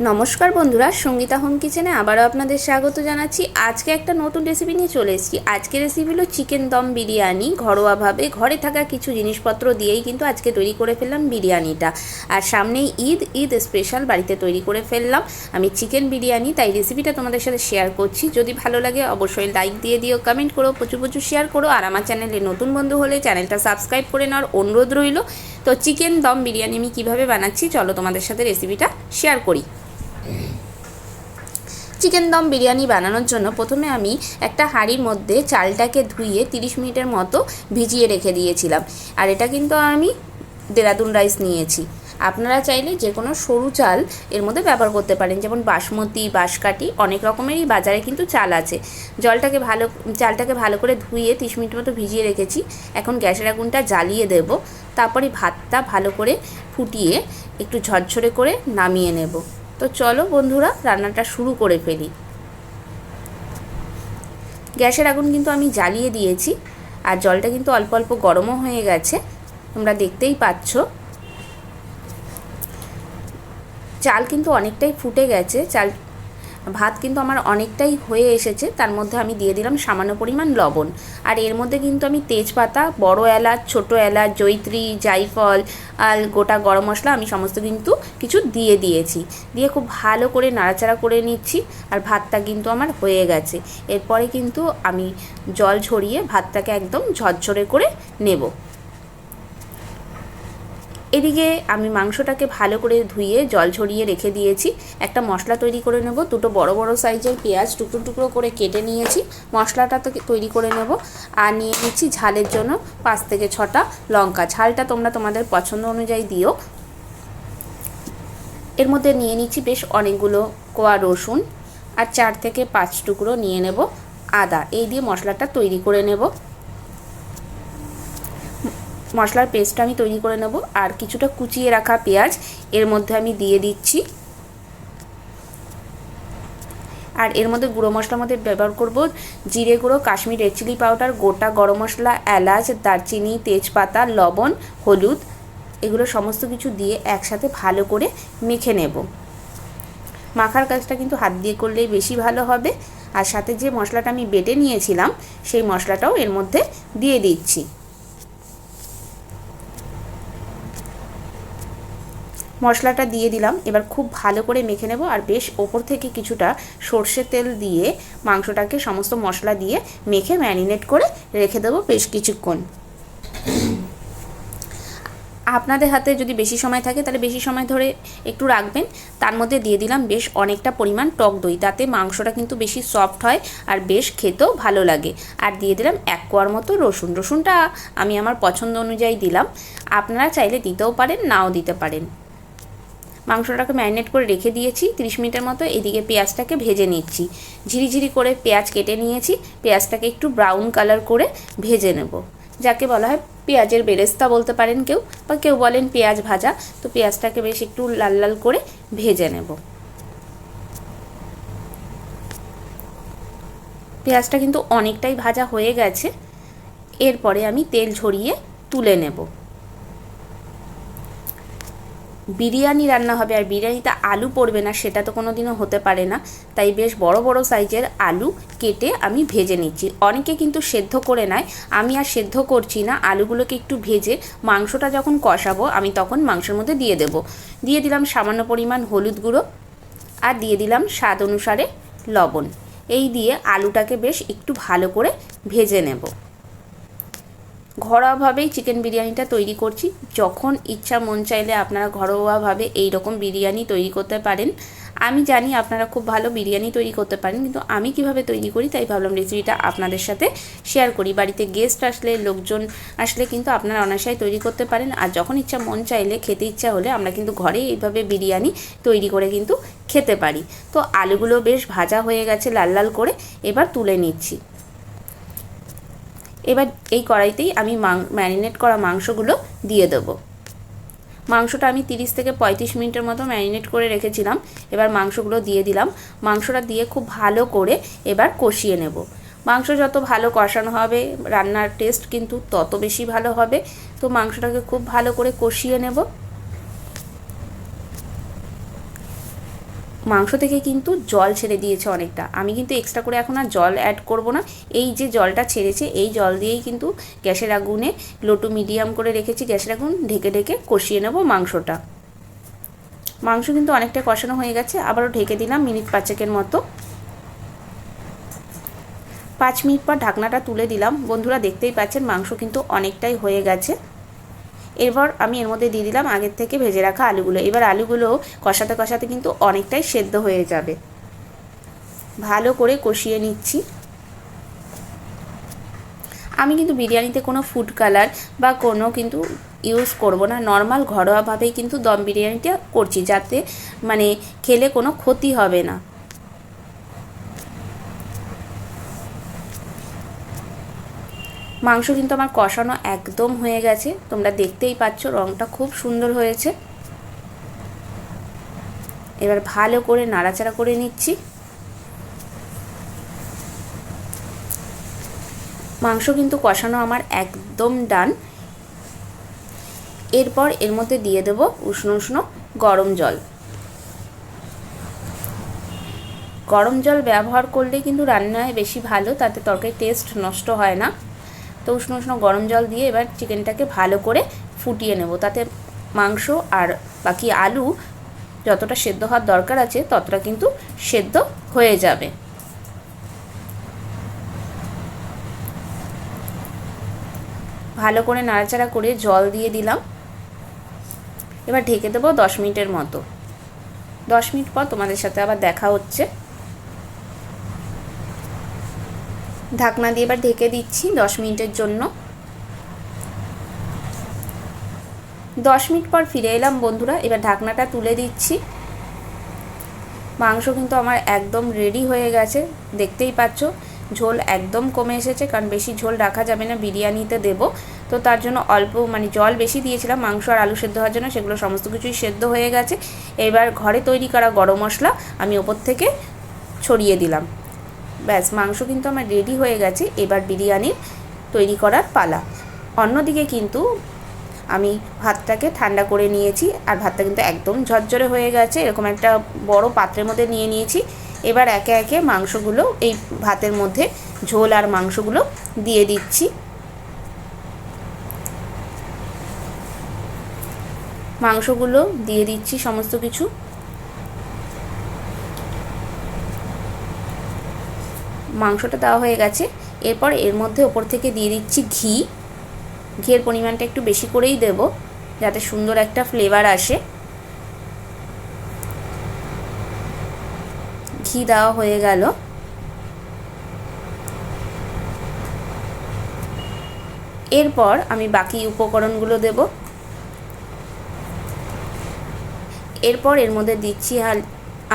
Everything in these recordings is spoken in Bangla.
নমস্কার বন্ধুরা, সঙ্গীতা হোম কিচেনে আবারও আপনাদের স্বাগত জানাচ্ছি। আজকে একটা নতুন রেসিপি নিয়ে চলে এসেছি। আজকে রেসিপি হলো চিকেন দম বিরিয়ানি। ঘরোয়াভাবে ঘরে থাকা কিছু জিনিসপত্র দিয়েই কিন্তু আজকে তৈরি করে ফেললাম বিরিয়ানিটা। আর সামনেই ঈদ ঈদ স্পেশাল বাড়িতে তৈরি করে ফেললাম। আমি চিকেন বিরিয়ানি, তাই রেসিপিটা তোমাদের সাথে শেয়ার করছি। যদি ভালো লাগে অবশ্যই লাইক দিয়ে দিও কমেন্ট করো, প্রচুর প্রচুর শেয়ার করো। আর আমার চ্যানেলে নতুন বন্ধু হলে চ্যানেলটা সাবস্ক্রাইব করে নেওয়ার অনুরোধ রইল। তো চিকেন দম বিরিয়ানি আমি কীভাবে বানাচ্ছি, চলো তোমাদের সাথে রেসিপিটা শেয়ার করি। চিকেন দম বিরিয়ানি বানানোর জন্য প্রথমে আমি একটা হাঁড়ির মধ্যে চালটাকে ধুইয়ে 30 মিনিটের মতো ভিজিয়ে রেখে দিয়েছিলাম। আর এটা কিন্তু আমি দেরাদুন রাইস নিয়েছি। আপনারা চাইলে যে কোনো সরু চাল এর মধ্যে ব্যবহার করতে পারেন। যেমন বাসমতি, বাঁশকাঠি, অনেক রকমেরই বাজারে কিন্তু চাল আছে। জলটাকে ভালো, চালটাকে ভালো করে ধুয়ে তিরিশ মিনিট মতো ভিজিয়ে রেখেছি। এখন গ্যাসের আগুনটা জ্বালিয়ে দেব। তারপরে ভাতটা ভালো করে ফুটিয়ে একটু ঝরঝরে করে নামিয়ে নেব। তো চলো বন্ধুরা, রান্নাটা শুরু করে ফেলি। গ্যাসের আগুন কিন্তু আমি জ্বালিয়ে দিয়েছি, আর জলটা কিন্তু অল্প অল্প গরমও হয়ে গেছে, তোমরা দেখতেই পাচ্ছ। চাল কিন্তু অনেকটাই ফুটে গেছে, চাল ভাত কিন্তু আমার অনেকটাই হয়ে এসেছে, তার মধ্যে আমি দিয়ে দিলাম সামান্য পরিমাণ লবণ। আর এর মধ্যে কিন্তু আমি তেজপাতা, বড় এলাচ, ছোট এলাচ জৈত্রী জাইফল, আর গোটা গরম মশলা আমি সমস্ত কিন্তু কিছু দিয়ে দিয়েছি। দিয়ে খুব ভালো করে নাড়াচাড়া করে নিচ্ছি আর ভাতটা কিন্তু আমার হয়ে গেছে। এরপরে কিন্তু আমি জল ছড়িয়ে ভাতটাকে একদম ঝরঝরে করে নেব। এদিকে আমি মাংসটাকে ভালো করে ধুয়ে জল ঝরিয়ে রেখে দিয়েছি। একটা মশলা তৈরি করে নেব। দুটো বড় বড় সাইজের পেঁয়াজ টুকরো টুকরো করে কেটে নিয়েছি। মশলাটা তো তৈরি করে নেব। আর নিয়ে নিচ্ছি ঝালের জন্য পাঁচ থেকে ছটা লঙ্কা। ঝালটা তোমরা তোমাদের পছন্দ অনুযায়ী দিও। এর মধ্যে নিয়ে নিচ্ছি বেশ অনেকগুলো কোয়া রসুন। আর চার থেকে পাঁচ টুকরো নিয়ে নেব আদা। এই দিয়ে মশলাটা তৈরি করে নেব। মশলার পেস্টটা আমি তৈরি করে নেব। আর কিছুটা কুচিয়ে রাখা পেঁয়াজ, এর মধ্যে আমি দিয়ে দিচ্ছি। আর এর মধ্যে গুঁড়ো মশলার মধ্যে ব্যবহার করব জিরে গুঁড়ো, কাশ্মীর রেড চিলি পাউডার গোটা গরম মশলা, এলাচ, দারচিনি, তেজপাতা, লবণ, হলুদ, এগুলো সমস্ত কিছু দিয়ে একসাথে ভালো করে মেখে নেব। মাখার কাজটা কিন্তু হাত দিয়ে করলেই বেশি ভালো হবে। আর সাথে যে মশলাটা আমি বেটে নিয়েছিলাম, সেই মশলাটাও এর মধ্যে দিয়ে দিচ্ছি। মশলাটা দিয়ে দিলাম। এবার খুব ভালো করে মেখে নেব আর বেশ ওপর থেকে কিছুটা সর্ষের তেল দিয়ে মাংসটাকে সমস্ত মশলা দিয়ে মেখে ম্যারিনেট করে রেখে দেবো বেশ কিছুক্ষণ। আপনাদের হাতে যদি বেশি সময় থাকে তাহলে বেশি সময় ধরে একটু রাখবেন। তার মধ্যে দিয়ে দিলাম বেশ অনেকটা পরিমাণ টক দই। তাতে মাংসটা কিন্তু বেশি সফট হয় আর বেশ খেতেও ভালো লাগে। আর দিয়ে দিলাম এক কোয়ার মতো রসুন। রসুনটা আমি আমার পছন্দ অনুযায়ী দিলাম। আপনারা চাইলে দিতেও পারেন, নাও দিতে পারেন। মাংসটাকে ম্যারিনেট করে রেখে দিয়েছি 30 মিনিটের মতো এদিকে পেঁয়াজটাকে ভেজে নিচ্ছি। ঝিরিঝিরি করে পেঁয়াজ কেটে নিয়েছি, পেঁয়াজটাকে একটু ব্রাউন কালার করে ভেজে নেব। যাকে বলা হয় পেঁয়াজের বেরেস্তা বলতে পারেন কেউ, বা কেউ বলেন পেঁয়াজ ভাজা, তো পেঁয়াজটাকে বেশ একটু লাল লাল করে ভেজে নেব। পেঁয়াজটা কিন্তু অনেকটাই ভাজা হয়ে গেছে, এরপরে আমি তেল ঝরিয়ে তুলে নেব। বিরিয়ানি রান্না হবে আর বিরিয়ানিতে আলু পড়বে না, সেটা তো কোনো দিনও হতে পারে না। তাই বেশ বড় বড় সাইজের আলু কেটে আমি ভেজে নিচ্ছি। অনেকে কিন্তু সেদ্ধ করে নেয়, আমি আর সেদ্ধ করছি না, আলুগুলোকে একটু ভেজে মাংসটা যখন কষাবো, আমি তখন মাংসের মধ্যে দিয়ে দেব। দিয়ে দিলাম সামান্য পরিমাণ হলুদ গুঁড়ো আর দিয়ে দিলাম স্বাদ অনুসারে লবণ। এই দিয়ে আলুটাকে বেশ একটু ভালো করে ভেজে নেব। ঘরোয়াভাবেই চিকেন বিরিয়ানিটা তৈরি করছি। যখন ইচ্ছা মন চাইলে আপনারা ঘরোয়াভাবে এই রকম বিরিয়ানি তৈরি করতে পারেন। আমি জানি আপনারা খুব ভালো বিরিয়ানি তৈরি করতে পারেন, কিন্তু আমি কীভাবে তৈরি করি তাই ভাবলাম রেসিপিটা আপনাদের সাথে শেয়ার করি। বাড়িতে গেস্ট আসলে, লোকজন আসলে কিন্তু আপনারা অনায়াসায় তৈরি করতে পারেন। আর যখন ইচ্ছা মন চাইলে, খেতে ইচ্ছা হলে আমরা কিন্তু ঘরে এইভাবে বিরিয়ানি তৈরি করে কিন্তু খেতে পারি। তো আলুগুলো বেশ ভাজা হয়ে গেছে লাল লাল করে, এবার তুলে নিচ্ছি। এবার এই কড়াইতেই আমি ম্যারিনেট করা মাংসগুলো দিয়ে দেবো। মাংসটা আমি তিরিশ থেকে পঁয়ত্রিশ মিনিটের মতো ম্যারিনেট করে রেখেছিলাম। এবার মাংসগুলো দিয়ে দিলাম। মাংসটা দিয়ে খুব ভালো করে এবার কষিয়ে নেব। মাংস যত ভালো কষানো হবে, রান্নার টেস্ট কিন্তু তত বেশি ভালো হবে। তো মাংসটাকে খুব ভালো করে কষিয়ে নেব। মাংস থেকে কিন্তু জল ছেড়ে দিয়েছে অনেকটা। আমি কিন্তু এক্সট্রা করে এখন আর জল অ্যাড করব না। এই যে জলটা ছেড়েছে, এই জল দিয়েই কিন্তু গ্যাসের আগুনে লো টু মিডিয়াম করে রেখেছি। গ্যাসের আগুন ঢেকে ঢেকে কষিয়ে নেব মাংসটা। মাংস কিন্তু অনেকটা কষানো হয়ে গেছে, আবারও ঢেকে দিলাম মিনিট পাঁচেকের মতো। পাঁচ মিনিট পর ঢাকনাটা তুলে দিলাম। বন্ধুরা দেখতেই পাচ্ছেন, মাংস কিন্তু অনেকটাই হয়ে গেছে। এরপর আমি এর মধ্যে দিয়ে দিলাম আগের থেকে ভেজে রাখা আলুগুলো। এবার আলুগুলো কষাতে কষাতে কিন্তু অনেকটাই সেদ্ধ হয়ে যাবে। ভালো করে কষিয়ে নিচ্ছি। আমি কিন্তু বিরিয়ানিতে কোনো ফুড কালার বা কোনো কিন্তু ইউজ করব না। নর্মাল ঘরোয়াভাবেই কিন্তু দম বিরিয়ানিটা করছি যাতে মানে খেলে কোনো ক্ষতি হবে না। মাংস কিন্তু আমার কষানো একদম হয়ে গেছে। তোমরা দেখতেই পাচ্ছ রঙটা খুব সুন্দর হয়েছে। এবার ভালো করে নাড়াচাড়া করে নিচ্ছি। মাংস কিন্তু কষানো আমার একদম ডান। এরপর এর মধ্যে দিয়ে দেব উষ্ণ উষ্ণ গরম জল। গরম জল ব্যবহার করলে কিন্তু রান্নায় বেশি ভালো, তাতে তরকারি টেস্ট নষ্ট হয় না। তো উষ্ণ উষ্ণ গরম জল দিয়ে এবার চিকেনটাকে ভালো করে ফুটিয়ে নেব। তাতে মাংস আর বাকি আলু যতটা সেদ্ধ হওয়ার দরকার আছে, ততটা কিন্তু সেদ্ধ হয়ে যাবে। ভালো করে নাড়াচাড়া করে জল দিয়ে দিলাম। এবার ঢেকে দেবো দশ মিনিটের মতো। দশ মিনিট পর তোমাদের সাথে আবার দেখা হচ্ছে। ঢাকনা দিয়ে এবার ঢেকে দিচ্ছি দশ মিনিটের জন্য। দশ মিনিট পর ফিরে এলাম বন্ধুরা, এবার ঢাকনাটা তুলে দিচ্ছি। মাংস কিন্তু আমার একদম রেডি হয়ে গেছে, দেখতেই পাচ্ছ, ঝোল একদম কমে এসেছে, কারণ বেশি ঝোল রাখা যাবে না, বিরিয়ানিতে দেব। তো তার জন্য অল্প মানে জল বেশি দিয়েছিলাম, মাংস আর আলু সেদ্ধ হওয়ার জন্য, সেগুলো সমস্ত কিছুই সেদ্ধ হয়ে গেছে। এবার ঘরে তৈরি করা গরম মশলা আমি ওপর থেকে ছড়িয়ে দিলাম। ব্যাস, মাংস কিন্তু আমার রেডি হয়ে গেছে। এবার বিরিয়ানির তৈরি করার পালা। অন্যদিকে কিন্তু আমি ভাতটাকে ঠান্ডা করে নিয়েছি, আর ভাতটা কিন্তু একদম ঝরঝরে হয়ে গেছে। এরকম একটা বড় পাত্রের মধ্যে নিয়ে নিয়েছি। এবার একে একে মাংসগুলো, এই ভাতের মধ্যে ঝোল আর মাংসগুলো দিয়ে দিচ্ছি। মাংসগুলো দিয়ে দিচ্ছি সমস্ত কিছু। মাংসটা দেওয়া হয়ে গেছে। এরপর এর মধ্যে ওপর থেকে দিয়ে দিচ্ছি ঘি। ঘিয়ের পরিমাণটা একটু বেশি করেই দেব, যাতে সুন্দর একটা ফ্লেভার আসে। ঘি দেওয়া হয়ে গেল। এরপর আমি বাকি উপকরণগুলো দেব। এরপর এর মধ্যে দিচ্ছি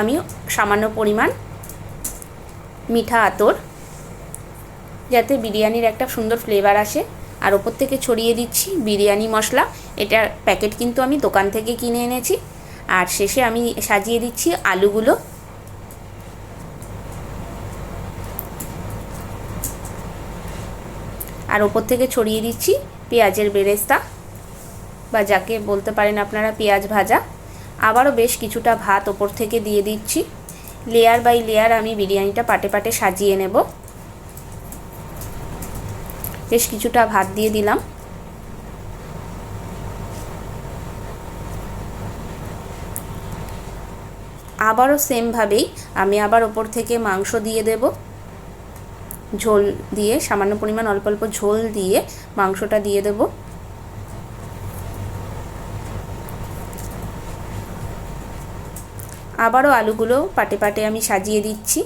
আমি সামান্য পরিমাণ মিঠা আতর, যাতে বিরিয়ানির একটা সুন্দর ফ্লেভার আসে। আর ওপর থেকে ছড়িয়ে দিচ্ছি বিরিয়ানি মশলা। এটার প্যাকেট কিন্তু আমি দোকান থেকে কিনে এনেছি। আর শেষে আমি সাজিয়ে দিচ্ছি আলুগুলো। আর ওপর থেকে ছড়িয়ে দিচ্ছি পেঁয়াজের বেরেস্তা। বা যাকে বলতে পারেন আপনারা পেঁয়াজ ভাজা। আবারও বেশ কিছুটা ভাত ওপর থেকে দিয়ে দিচ্ছি। লেয়ার বাই লেয়ার আমি বিরিয়ানিটা পাটে পাটে সাজিয়ে নেব। বেশ কিছুটা ভাত দিয়ে দিলাম। আবারও সেমভাবেই আমি আবার ওপর থেকে মাংস দিয়ে দেব। ঝোল দিয়ে সামান্য পরিমাণ অল্প অল্প ঝোল দিয়ে মাংসটা দিয়ে দেবো। আবারও আলুগুলো পাটে পাটে আমি সাজিয়ে দিচ্ছি।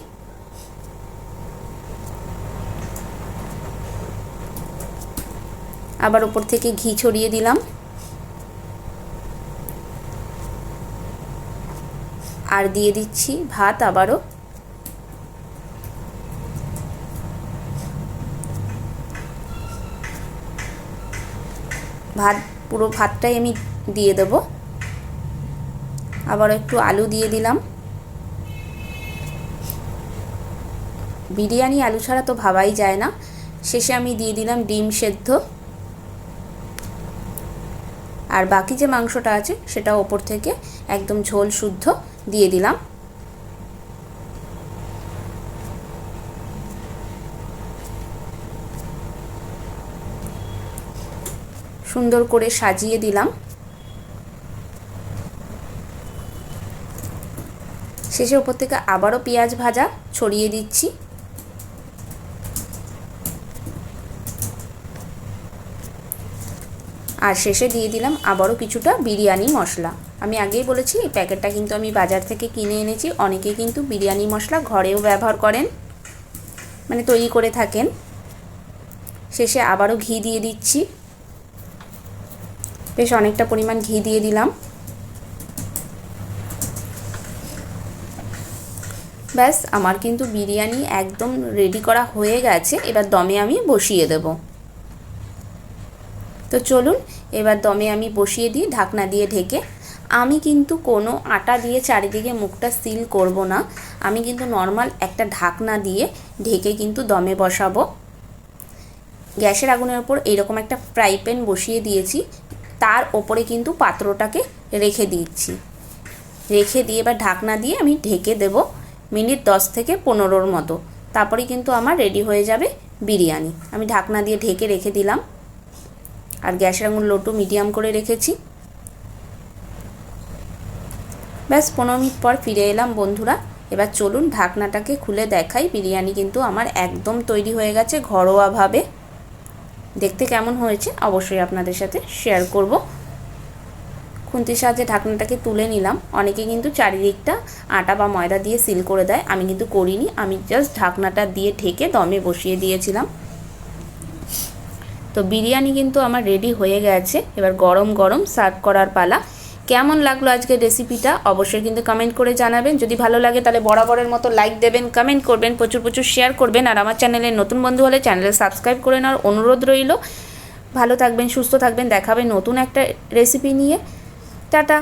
আবার ওপর থেকে ঘি ছড়িয়ে দিলাম। আর দিয়ে দিচ্ছি ভাত আবারও। ভাত, পুরো ভাতটাই আমি দিয়ে দেবো। আবার একটু আলু দিয়ে দিলাম। বিরিয়ানি আলু ছাড়া তো ভাবাই যায় না। শেষে আমি দিয়ে দিলাম ডিম সেদ্ধ। আর বাকি যে মাংসটা আছে সেটা ওপর থেকে একদম ঝোল শুদ্ধ দিয়ে দিলাম। সুন্দর করে সাজিয়ে দিলাম। শেষে ওপর থেকে আবারও পেঁয়াজ ভাজা ছড়িয়ে দিচ্ছি। আর শেষে দিয়ে দিলাম আবারও কিছুটা বিরিয়ানি মশলা। আমি আগেই বলেছি, এই প্যাকেটটা কিন্তু আমি বাজার থেকে কিনে এনেছি। অনেকে কিন্তু বিরিয়ানি মশলা ঘরেও ব্যবহার করেন মানে তৈরি করে থাকেন। শেষে আবারও ঘি দিয়ে দিচ্ছি। বেশ অনেকটা পরিমাণ ঘি দিয়ে দিলাম। ব্যাস, আমার কিন্তু বিরিয়ানি একদম রেডি করা হয়ে গেছে। এবার দমে আমি বসিয়ে দেব। তো চলুন, এবার দমে আমি বসিয়ে দিই, ঢাকনা দিয়ে ঢেকে। আমি কিন্তু কোনো আটা দিয়ে চারিদিকে মুখটা সিল করব না। আমি কিন্তু নর্মাল একটা ঢাকনা দিয়ে ঢেকে কিন্তু দমে বসাবো। গ্যাসের আগুনের ওপর এইরকম একটা ফ্রাই প্যান বসিয়ে দিয়েছি। তার ওপরে কিন্তু পাত্রটাকে রেখে দিচ্ছি। রেখে দিয়ে এবার ঢাকনা দিয়ে আমি ঢেকে দেব। মিনিট দশ থেকে পনেরোর মতো। তারপরে কিন্তু আমার রেডি হয়ে যাবে বিরিয়ানি। আমি ঢাকনা দিয়ে ঢেকে রেখে দিলাম। আর গ্যাসের আঙুল লোটু মিডিয়াম করে রেখেছি। ব্যাস, পনেরো মিনিট পর ফিরে এলাম বন্ধুরা। এবার চলুন ঢাকনাটাকে খুলে দেখাই। বিরিয়ানি কিন্তু আমার একদম তৈরি হয়ে গেছে ঘরোয়াভাবে। দেখতে কেমন হয়েছে অবশ্যই আপনাদের সাথে শেয়ার করব। খুন্তির সাহায্যে ঢাকনাটাকে তুলে নিলাম। অনেকে কিন্তু চারিদিকটা আটা বা ময়দা দিয়ে সিল করে দেয়। আমি কিন্তু করিনি। আমি জাস্ট ঢাকনাটা দিয়ে ঢেকে দমে বসিয়ে দিয়েছিলাম। তো বিরিয়ানি কিন্তু আমার রেডি হয়ে গেছে। এবার গরম গরম সার্ভ করার পালা। কেমন লাগল আজকের রেসিপিটা অবশ্যই কিন্তু কমেন্ট করে জানাবেন। যদি ভালো লাগে তাহলে বরাবরের মতো লাইক দেবেন কমেন্ট করবেন, প্রচুর প্রচুর শেয়ার করবেন। আর আমার চ্যানেলে নতুন বন্ধু হলে চ্যানেলে সাবস্ক্রাইব করে নেওয়ার অনুরোধ রইল। ভালো থাকবেন, সুস্থ থাকবেন। দেখাবেন নতুন একটা রেসিপি নিয়ে। টাটা।